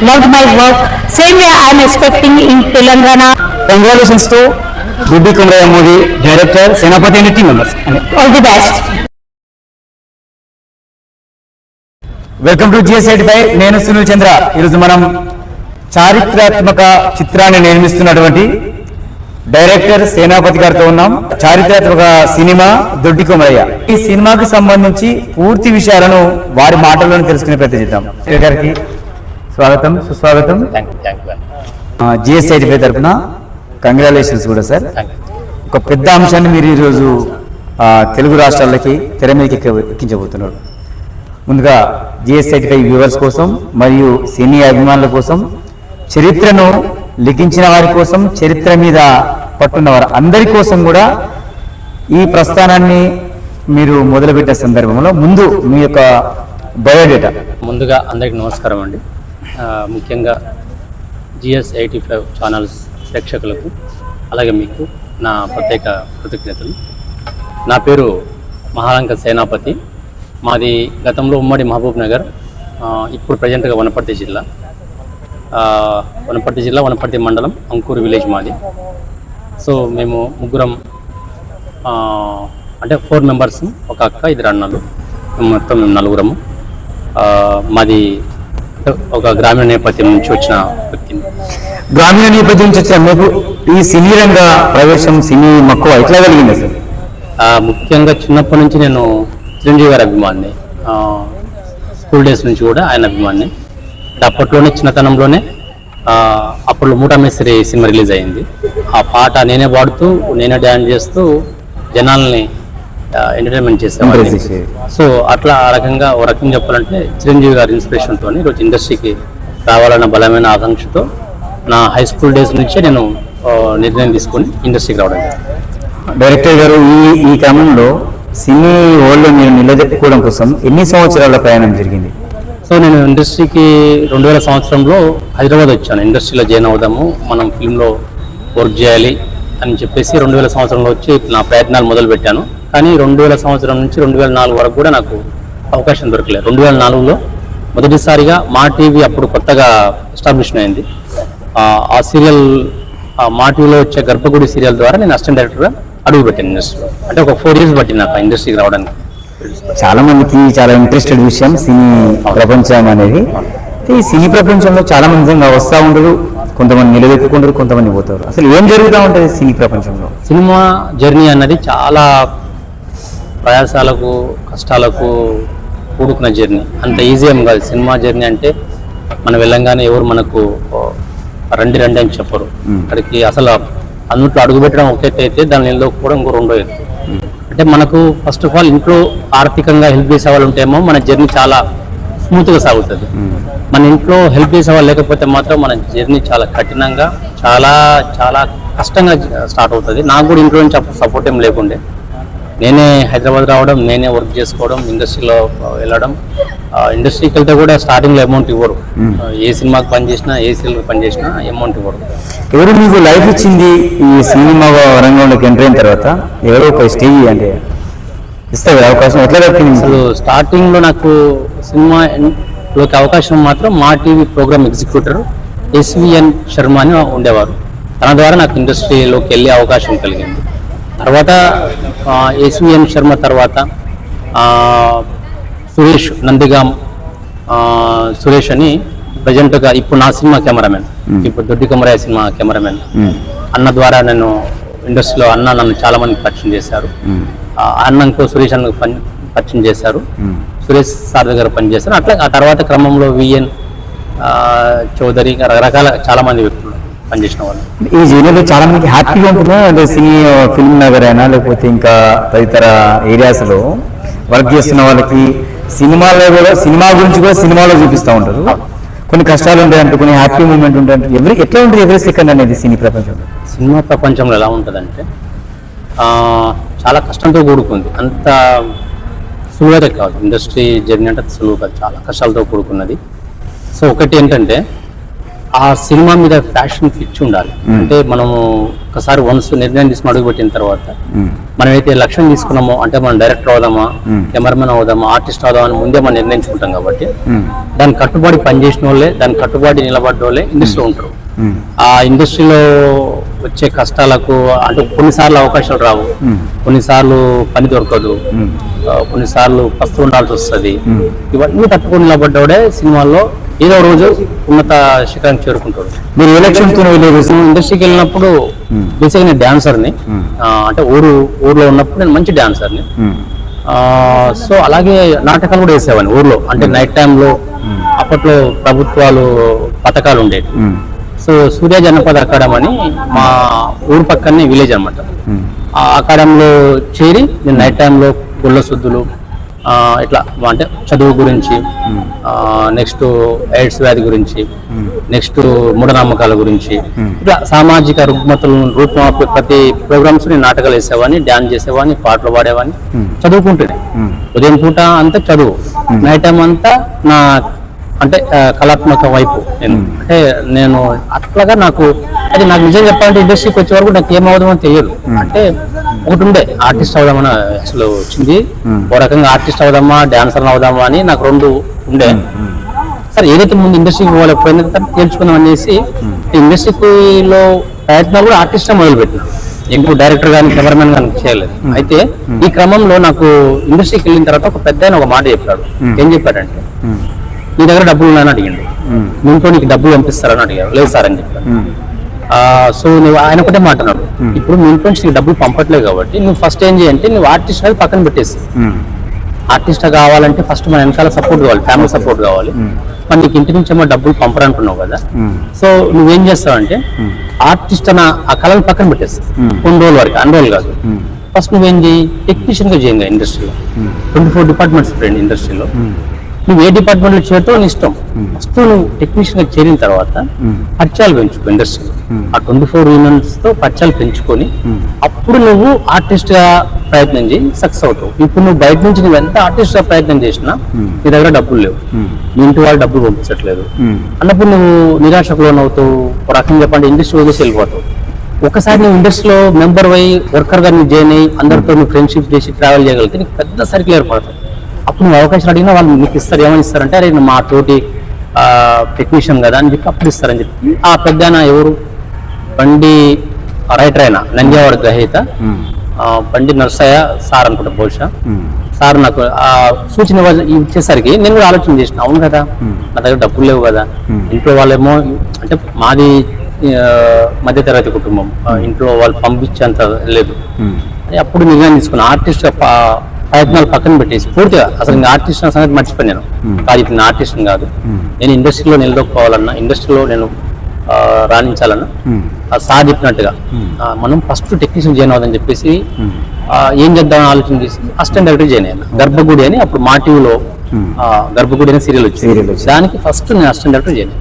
loved my work. Same way I am expecting in Telangana. Congratulations to Guddi Kumaraiah movie director Senapathi and team members All the best. Welcome to G S eighty five నేను సునీల్ చంద్ర ఈరోజు మనం చారిత్రాత్మక చిత్రాన్ని నిర్మిస్తున్నటువంటి director సేనాపతి గారితో ఉన్నాం చారిత్రాత్మక cinema దొడ్డి కొమరయ్య ఈ సినిమాకి సంబంధించి పూర్తి విషయాలను వారి మాటల్లోనే తెలుసుకునే ప్రయత్నం చేద్దాం డైరెక్టర్ గారికి స్వాగతం సుస్వాగతం. Thank you thank you G S eighty five తరఫున కంగ్రాచులేషన్స్ కూడా సార్. ఒక పెద్ద అంశాన్ని మీరు ఈరోజు తెలుగు రాష్ట్రాలకి తెర ఎక్క- ఎక్కించబోతున్నారు. ముందుగా జిఎస్ఐటి ఫైవ్ వ్యూవర్స్ కోసం మరియు సినీ అభిమానుల కోసం చరిత్రను లిఖించిన వారి కోసం చరిత్ర మీద పట్టున్న వారు అందరి కోసం కూడా ఈ ప్రస్థానాన్ని మీరు మొదలుపెట్టే సందర్భంలో ముందు మీ యొక్క బయోడేటా. ముందుగా అందరికీ నమస్కారం అండి. ముఖ్యంగా జిఎస్ ఎయిటీ ఫైవ్ ఛానల్స్ ప్రేక్షకులకు అలాగే మీకు నా ప్రత్యేక కృతజ్ఞతలు. నా పేరు మహాలంక సేనాపతి. మాది గతంలో ఉమ్మడి మహబూబ్ నగర్ ఇప్పుడు ప్రజెంట్గా వనపర్తి జిల్లా. వనపర్తి జిల్లా వనపర్తి మండలం అంకూరు విలేజ్ మాది. సో మేము ముగ్గురం అంటే ఫోర్ మెంబర్స్ ఒక అక్క ఇద్దరు అన్నలు. మొత్తం మేము నలుగురము మాది ఒక గ్రామీణ నేపథ్యం నుంచి వచ్చిన వ్యక్తిని గ్రామీణ నేపథ్యం నుంచి వచ్చిన మీకు ఈ సినీ రంగ ప్రవేశం సినీ మక్కువ ఎట్లా కలిగింది సార్? ముఖ్యంగా చిన్నప్పటి నుంచి నేను చిరంజీవి గారి అభిమాని స్కూల్ డేస్ నుంచి కూడా ఆయన అభిమాని అంటే అప్పట్లోనే చిన్నతనంలోనే అప్పుడు మూటా మేస్త్రి సినిమా రిలీజ్ అయింది. ఆ పాట నేనే పాడుతూ నేనే డ్యాన్స్ చేస్తూ జనాల్ని ఎంటర్టైన్మెంట్ చేసేవాడిని. సో అట్లా ఆ రకంగా ఓ రకంగా చెప్పాలంటే చిరంజీవి గారి ఇన్స్పిరేషన్తో ఈరోజు ఇండస్ట్రీకి రావాలన్న బలమైన ఆకాంక్షతో నా హై స్కూల్ డేస్ నుంచే నేను నిర్ణయం తీసుకొని ఇండస్ట్రీకి రావడం. డైరెక్టర్ గారు ఈ ఈ క్రమంలో సినీ వరల్డ్ మీరు నిలదొక్కుకోవడం కోసం ఎన్ని సంవత్సరాల ప్రయాణం జరిగింది సో నేను ఇండస్ట్రీకి రెండు వేల సంవత్సరంలో హైదరాబాద్ వచ్చాను ఇండస్ట్రీలో జాయిన్ అవుదాము మనం ఫిల్మ్లో వర్క్ చేయాలి అని చెప్పేసి రెండు వేల సంవత్సరంలో వచ్చి నా ప్రయత్నాలు మొదలు పెట్టాను కానీ రెండు వేల సంవత్సరం నుంచి రెండు వేల నాలుగు వరకు కూడా నాకు అవకాశం దొరకలేదు. రెండు వేల నాలుగులో మొదటిసారిగా మా టీవీ అప్పుడు కొత్తగా ఎస్టాబ్లిష్ అయింది. ఆ, సీరియల్ మా టీవీలో వచ్చే గర్భగుడి సీరియల్ ద్వారా నేను అసిస్టెంట్ డైరెక్టర్గా అడుగు పెట్టాను ఇండస్ట్రీలో. అంటే ఒక ఫోర్ ఇయర్స్ పట్టింది నాకు ఇండస్ట్రీకి రావడానికి. చాలా మందికి చాలా ఇంట్రెస్టెడ్ విషయం సినీ ప్రపంచం అనేది. ఈ సినీ ప్రపంచంలో చాలా మంది నిజంగా వస్తూ ఉండరు కొంతమంది నిలదొక్కుంటారు కొంతమంది పోతారు. అసలు ఏం జరుగుతూ ఉంటుంది సినీ ప్రపంచంలో? సినిమా జర్నీ అన్నది చాలా ప్రయాసాలకు కష్టాలకు కూడుకున్న జర్నీ. అంత ఈజీ ఏం కాదు. సినిమా జర్నీ అంటే మనం వెళ్ళంగానే ఎవరు మనకు రండి రండి అని చెప్పరు. అక్కడికి అసలు అందుట్లో అడుగు పెట్టడం ఒక ఎత్తు అయితే దాన్ని నిలదొక్కుకోవడం ఇంకో రెండో అంటే మనకు ఫస్ట్ ఆఫ్ ఆల్ ఇంట్లో ఆర్థికంగా హెల్ప్ చేసే వాళ్ళు ఉంటేమో మన జర్నీ చాలా స్మూత్గా సాగుతుంది. మన ఇంట్లో హెల్ప్ చేసే వాళ్ళు లేకపోతే మాత్రం మన జర్నీ చాలా కఠినంగా చాలా చాలా కష్టంగా స్టార్ట్ అవుతుంది. నాకు కూడా ఇంట్లో నుంచి అప్పుడు సపోర్ట్ ఏం లేకుండే. నేనే హైదరాబాద్ రావడం నేనే వర్క్ చేసుకోవడం ఇండస్ట్రీలో వెళ్ళడం. ఇండస్ట్రీకి వెళ్తే కూడా స్టార్టింగ్లో అమౌంట్ ఇవ్వరు. ఏ సినిమాకి పని చేసినా ఏ సీరియల్కి పని చేసినా అమౌంట్ ఇవ్వరు. ఎవరు మీకు లైఫ్ ఇచ్చింది ఈ సినిమా రంగంలోకి ఎంటర్ అయిన తర్వాత? ఎవరో ఒక స్టేజ్ అంటే? ఇస్తారు అవకాశం. ఎట్లా దొరికింది? అసలు స్టార్టింగ్లో నాకు సినిమా లోకి అవకాశం మాత్రం Maa TV programme executor S V N Sharma అని ఉండేవారు. తన ద్వారా నాకు ఇండస్ట్రీలోకి వెళ్ళే అవకాశం కలిగింది. తర్వాత ఎస్విఎన్ శర్మ తర్వాత సురేష్ నందిగాం సురేష్ అని ప్రజెంట్గా ఇప్పుడు నా సినిమా కెమెరామెన్. ఇప్పుడు దొడ్డి కొమరయ్య సినిమా కెమెరామెన్. అన్న ద్వారా నేను ఇండస్ట్రీలో అన్న నన్ను చాలా మంది పరిచయం చేశారు మ్మ్. ఆ అన్న ఇంకో సురేష్ అన్న పని పరిచయం చేశారు. సురేష్ సార్ దగ్గర పనిచేశారు అట్లా ఆ తర్వాత క్రమంలో విఎన్ చౌదరి రకరకాల చాలా మంది వ్యక్తులు పనిచేసిన వాళ్ళు. ఈ జర్నీలో చాలా మందికి హ్యాపీగా ఉంటుందా? అంటే సినీ ఫిల్మ్ నగర్ అయినా లేకపోతే ఇంకా తదితర ఏరియాస్లో వర్క్ చేస్తున్న వాళ్ళకి సినిమాలో కూడా సినిమా గురించి కూడా సినిమాలో చూపిస్తూ ఉంటారు. కొన్ని కష్టాలు ఉంటాయి అంటే కొన్ని హ్యాపీ మూమెంట్ ఉంటాయి అంటే. ఎవరి ఎట్లా ఉంటుంది ఎవరి సెకండ్ అనేది సినీ ప్రపంచంలో? సినిమా ప్రపంచంలో ఎలా ఉంటుందంటే చాలా కష్టంతో కూడుకుంది. అంత సులువుగా కాదు. ఇండస్ట్రీ జర్నీ అంటే సులువు కాదు చాలా కష్టాలతో కూడుకున్నది. సో ఒకటి ఏంటంటే ఆ సినిమా మీద ఫ్యాషన్ పిచ్చి ఉండాలి. అంటే మనము ఒకసారి వన్స్ నిర్ణయం తీసుకుని అడుగు పెట్టిన తర్వాత. మనం అయితే లక్ష్యం తీసుకున్నామో అంటే మనం డైరెక్టర్ అవుదామా. కెమెరామెన్ అవుదామా ఆర్టిస్ట్ అవుదామా అని ముందే మనం నిర్ణయించుకుంటాం కాబట్టి. దాని కట్టుబడి పనిచేసిన వాళ్ళే దాని కట్టుబడి నిలబడ్డ వాళ్ళే ఇండస్ట్రీలో ఉంటారు. ఆ ఇండస్ట్రీలో వచ్చే కష్టాలకు అంటే కొన్నిసార్లు అవకాశాలు రావు. కొన్నిసార్లు పని దొరకదు కొన్నిసార్లు పస్తు ఉండాల్సి వస్తుంది. ఇవన్నీ తట్టుకొని నిలబడ్డవాడే సినిమాల్లో ఏదో రోజు ఉన్నత శిఖరానికి చేరుకుంటాడు మీరు నేను ఇండస్ట్రీకి వెళ్ళినప్పుడు మ్మ్. బేసిక్గా నేను డాన్సర్ని. అంటే ఊరు ఊర్లో ఉన్నప్పుడు నేను మంచి డాన్సర్ని. సో అలాగే నాటకాలు కూడా వేసేవాడిని ఊర్లో అంటే నైట్ టైంలో అప్పట్లో ప్రభుత్వాలు పథకాలు ఉండేవి. సో సూర్య జనపద అకాడమీ అని మా ఊరు పక్కనే విలేజ్ అన్నమాట మ్మ్. ఆ అకాడమీలో చేరి నేను నైట్ టైంలో గుళ్ళ శుద్ధులు ఇట్లా అంటే చదువు గురించి నెక్స్ట్ ఎయిడ్స్ వ్యాధి గురించి నెక్స్ట్ మూఢనమ్మకాల గురించి. ఇట్లా సామాజిక రుగ్మతలను రూపమాపే ప్రతి ప్రోగ్రామ్స్ నేను నాటకాలు వేసేవాడిని డ్యాన్స్ చేసేవాడిని పాటలు పాడేవాడిని. చదువుకుంటుంది మ్మ్. ఉదయం పూట అంతా చదువు. నైట్ టైం అంతా నా అంటే కళాత్మక వైపు నేను. అంటే నేను అట్లాగా నాకు అది నాకు నిజం చెప్పాలంటే ఇండస్ట్రీకి వచ్చే వరకు నాకు ఏమవుదామో తెలియదు. అంటే ఒకటి ఉండే ఆర్టిస్ట్ అవుదామని అసలు వచ్చింది. ఓ రకంగా ఆర్టిస్ట్ అవుదామా డాన్సర్ అవుదామా అని నాకు రెండు ఉండే. సరే ఏదైతే ముందు ఇండస్ట్రీకి తర్వాత తేల్చుకుందాం అనేసి ఇండస్ట్రీలో ప్రయత్నాలు కూడా ఆర్టిస్ట్ మొదలు పెట్టిన ఎక్కువ డైరెక్టర్ కానీ కెమెరామెన్ కానీ చేయలేదు. అయితే ఈ క్రమంలో నాకు ఇండస్ట్రీకి వెళ్ళిన తర్వాత ఒక పెద్ద ఒక మాట చెప్పాడు. ఏం చెప్పాడంటే. నీ దగ్గర డబ్బులు ఉన్నాయని అడిగిండు. ఇంట్లో నీకు డబ్బులు పంపిస్తారని అడిగారు లేదు సార్ అని చెప్పాను మ్మ్. సో నువ్వు ఆయన ఒకటే మాట అన్నాడు. ఇప్పుడు మీ నుంచి నీకు డబ్బులు పంపట్లేదు కాబట్టి నువ్వు ఫస్ట్ ఏం చేయంటే నువ్వు ఆర్టిస్ట్ అనేది పక్కన పెట్టేసి. ఆర్టిస్ట్ కావాలంటే ఫస్ట్ మన వెనకాల సపోర్ట్ కావాలి ఫ్యామిలీ సపోర్ట్ కావాలి. మరి నీకు ఇంటి నుంచి ఏమో డబ్బులు పంపరంటున్నావు కదా. సో నువ్వేం చేస్తావంటే ఆర్టిస్ట్ అన్న ఆ కళను పక్కన పెట్టేసి. కొన్ని రోజుల వరకు అన్ని రోజులు కాదు. ఫస్ట్ నువ్వేం చేయి? టెక్నీషియన్గా చేయంగా ఇండస్ట్రీలో ట్వంటీ ఫోర్ డిపార్ట్మెంట్స్ ఇండస్ట్రీలో నువ్వు ఏ డిపార్ట్మెంట్లో చేరుతో నీ ఇష్టం. ఫస్ట్ నువ్వు టెక్నీషియన్గా చేరిన తర్వాత పరిచయాలు పెంచుకో ఇండస్ట్రీలో ఆ ట్వంటీ ఫోర్ యూనియన్స్తో పరిచయాలు పెంచుకొని అప్పుడు నువ్వు ఆర్టిస్ట్గా ప్రయత్నం చేయి సక్సెస్ అవుతావు. ఇప్పుడు నువ్వు బయట నుంచి నువ్వు ఎంత ఆర్టిస్ట్గా ప్రయత్నం చేసినా నీ దగ్గర డబ్బులు లేవు. మీ ఇంటి వాళ్ళు డబ్బులు పంపించట్లేదు. అన్నప్పుడు నువ్వు నిరాశకు లోనవుతావు. ఒక రకంగా చెప్పండి ఇండస్ట్రీ వదిలేసి వెళ్ళిపోతావు. ఒకసారి నువ్వు ఇండస్ట్రీలో మెంబర్ అయ్యి వర్కర్గా నువ్వు జాయిన్ అయ్యి అందరితో నువ్వు ఫ్రెండ్షిప్ చేసి ట్రావెల్ చేయగలిగితే నీకు పెద్ద సర్కిల్ ఏర్పడుతుంది అప్పుడు నువ్వు అవకాశాలు అడిగినా వాళ్ళు నీకు ఇస్తారు ఏమని ఇస్తారంటే అరే మా తోటి టెక్నీషియన్ కదా అని చెప్పి అప్పుడు ఇస్తారని చెప్పి. ఆ పెద్ద ఎవరు? బండి రైటర్ అయినా నంద్యావాడ గ్రహీత. బండి నర్సయ్య సార్ అనుకుంటా బహుశా. సార్ నాకు ఆ సూచన ఇచ్చేసరికి నేను కూడా ఆలోచన చేసిన అవును కదా నా దగ్గర డబ్బులు లేవు కదా ఇంట్లో వాళ్ళేమో అంటే మాది మధ్యతరగతి కుటుంబం ఇంట్లో వాళ్ళు పంపించేంత లేదు. అప్పుడు నిర్ణయం తీసుకున్న ఆర్టిస్ట్ ప్రయత్నాలు పక్కన పెట్టేసి పూర్తిగా అసలు ఇంకా ఆర్టిస్ట్ అనే సంగతి మర్చిపోయాను కాదు ఇప్పుడు ఆర్టిస్ట్ కాదు. నేను ఇండస్ట్రీలో నిలదొక్కోవాలన్నా ఇండస్ట్రీలో నేను రాణించాలన్నా సార్ చెప్పినట్టుగా మనం ఫస్ట్ టెక్నీషియన్ జాయిన్ అవుదని చెప్పేసి ఏం చేద్దామని ఆలోచన చేసి అసిస్టెంట్ డైరెక్టర్ జాయిన్ అయ్యాను. గర్భగుడి అని అప్పుడు మా టీవీలో గర్భగుడి అనే సీరియల్ వచ్చింది. దానికి ఫస్ట్ నేను అసిస్టెంట్ డైరెక్టర్ జాయిన్.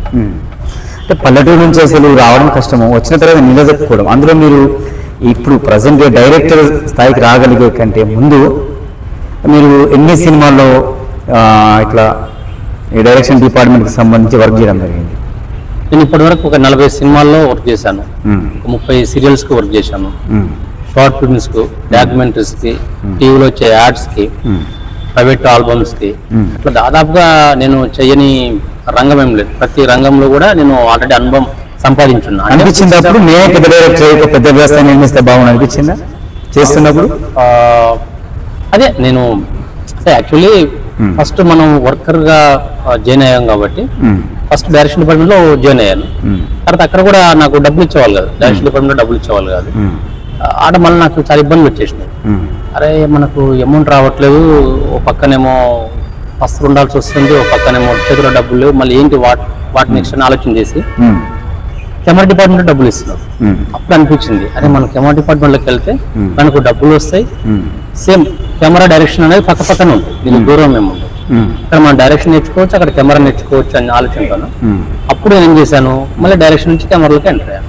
అంటే పల్లెటూరు నుంచి అసలు రావడం కష్టము. వచ్చిన తర్వాత నిలదొక్కుకోవడం. అందులో మీరు ఇప్పుడు ప్రజెంట్ డైరెక్టర్ స్థాయికి రాగలిగే కంటే ముందు మీరు ఎన్ని సినిమాల్లో ఇట్లా ఈ డైరెక్షన్ డిపార్ట్మెంట్కి సంబంధించి వర్క్ చేయడం జరిగింది? నేను ఇప్పటివరకు ఒక నలభై సినిమాల్లో వర్క్ చేశాను. ఒక ముప్పై సీరియల్స్కి వర్క్ చేశాను. షార్ట్ ఫిల్మ్స్కి డాక్యుమెంటరీస్కి టీవీలో వచ్చే యాడ్స్కి. ప్రైవేట్ ఆల్బమ్స్కి. అట్లా దాదాపుగా నేను చెయ్యని రంగం ఏం లేదు. ప్రతి రంగంలో కూడా నేను ఆల్రెడీ అనుభవం సంపాదించున్నా. అంటే అనిపించింది అప్పుడు నేనే పెద్ద డైరెక్టర్ పెద్ద వ్యవస్థ నిర్మిస్తే బాగుంది అనిపించిందా? చేస్తున్నప్పుడు? అదే నేను యాక్చువల్లీ. ఫస్ట్ మనం వర్కర్గా జాయిన్ అయ్యాం కాబట్టి. ఫస్ట్ డైరెక్షన్ డిపార్ట్మెంట్లో జాయిన్ అయ్యాను. తర్వాత అక్కడ కూడా నాకు డబ్బులు ఇచ్చేవాళ్ళు కాదు డైరెక్షన్ డిపార్ట్మెంట్లో డబ్బులు ఇచ్చేవాళ్ళు కాదు ఆడ మళ్ళీ నాకు చాలా ఇబ్బందులు వచ్చేసినాయి మ్మ్. అరే మనకు అమౌంట్ రావట్లేదు ఓ పక్కనేమో వస్తువులు ఉండాల్సి వస్తుంది ఓ పక్కనేమో చేతిలో డబ్బులు మళ్ళీ ఏంటి వాట్ వాటి నెక్స్ట్ అని ఆలోచన చేసి. కెమెరా డిపార్ట్మెంట్ డబ్బులు ఇస్తున్నారు. అప్పుడు అనిపించింది అరే మన కెమెరా డిపార్ట్మెంట్లోకి వెళ్తే Hmm. మనకు డబ్బులు వస్తాయి. సేమ్ కెమెరా డైరెక్షన్ అనేది పక్క పక్కన ఉంటుంది. దీనికి దూరం మ్మ్. ఇక్కడ మనం డైరెక్షన్ నేర్చుకోవచ్చు అక్కడ కెమెరా నేర్చుకోవచ్చు అని మ్మ్. అప్పుడు నేను ఏం చేశాను? మళ్ళీ డైరెక్షన్ నుంచి కెమెరాలోకి ఎంటర్ అయ్యాను.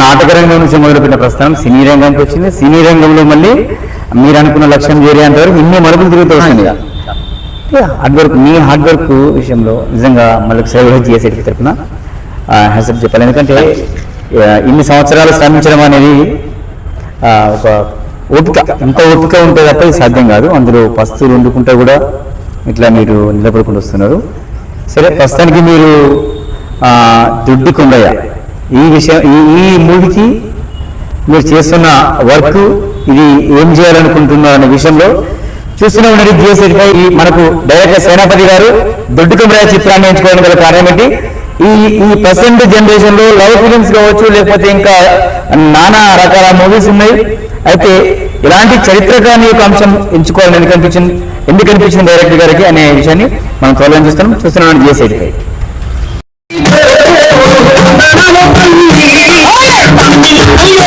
నాటక రంగం నుంచి మొదలుపెట్టిన ప్రస్థానం సినీ రంగంకి వచ్చింది. సినీ రంగంలో మళ్ళీ మీరు అనుకున్న లక్ష్యం చేరేంత వరకు ఇన్ని తిరుగుతూ వస్తుంది హార్డ్ వర్క్ మీ హార్డ్ వర్క్ విషయంలో నిజంగా మళ్ళీ సేవ చేసేటి తరపున హ్యాసప్ చెప్పాలి. ఎందుకంటే ఇన్ని సంవత్సరాలు శ్రమించడం అనేది ఒక ఓపిక. ఎంత ఓపిక ఉంటే తప్ప సాధ్యం కాదు. అందులో పస్తులు వండుకుంటే కూడా ఇట్లా మీరు నిలబడుకుంటూ వస్తున్నారు. సరే ప్రస్తుతానికి మీరు దుడ్డు కొండయ్య. ఈ విషయం ఈ ఈ మూవీకి మీరు చేస్తున్న వర్క్ ఇది ఏం చేయాలనుకుంటున్నారు అనే విషయంలో చూస్తూనే ఉన్నది జిఎస్ఐపై మనకు డైరెక్టర్ సేనాపతి గారు దొడ్డు కొండయ్య చిత్రాన్ని ఎంచుకోవడం గల కారణం ఏంటి? ఈ ఈ ప్రజెంట్ జనరేషన్లో లవ్ ఫిలిమ్స్ కావచ్చు లేకపోతే ఇంకా నానా రకాల మూవీస్ ఉన్నాయి. అయితే ఇలాంటి చరిత్రకాన్ని యొక్క అంశం ఎంచుకోవాలని ఎందుకు అనిపించింది? ఎందుకు అనిపించింది డైరెక్టర్ గారికి అనే విషయాన్ని మనం త్వరలో చూస్తున్నాం చూస్తున్నాం జిఎస్ఐపై అయ్యో